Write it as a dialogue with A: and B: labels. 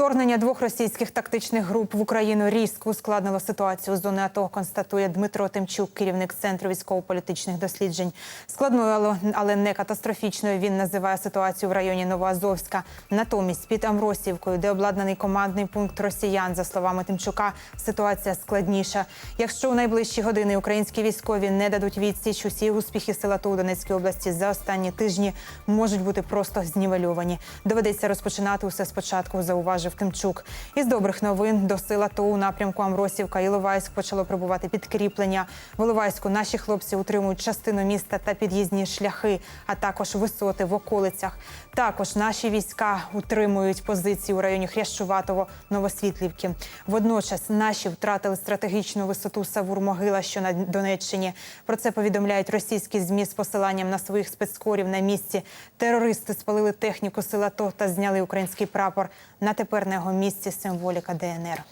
A: Вторгнення двох російських тактичних груп в Україну різко ускладнило ситуацію у зони АТО, констатує Дмитро Тимчук, керівник центру військово-політичних досліджень. Складною, але- не катастрофічною. Він називає ситуацію в районі Новоазовська. Натомість під Амросівкою, де обладнаний командний пункт росіян, за словами Тимчука, ситуація складніша. Якщо у найближчі години українські військові не дадуть відсіч, усі успіхи сил АТО у Донецькій області за останні тижні можуть бути просто знівельовані. Доведеться розпочинати усе спочатку, зауважив Тимчук. Із добрих новин до сил АТО у напрямку Амросівка і Іловайськ почало прибувати підкріплення. В Іловайську наші хлопці утримують частину міста та під'їзні шляхи, а також висоти в околицях. Також наші війська утримують позиції у районі Хрящуватого, Новосвітлівки. Водночас наші втратили стратегічну висоту Савур-Могила, що на Донеччині. Про це повідомляють російські змі з посиланням на своїх спецкорів на місці. Терористи спалили техніку сил АТО та зняли український прапор. На тепер на його місці символіка ДНР.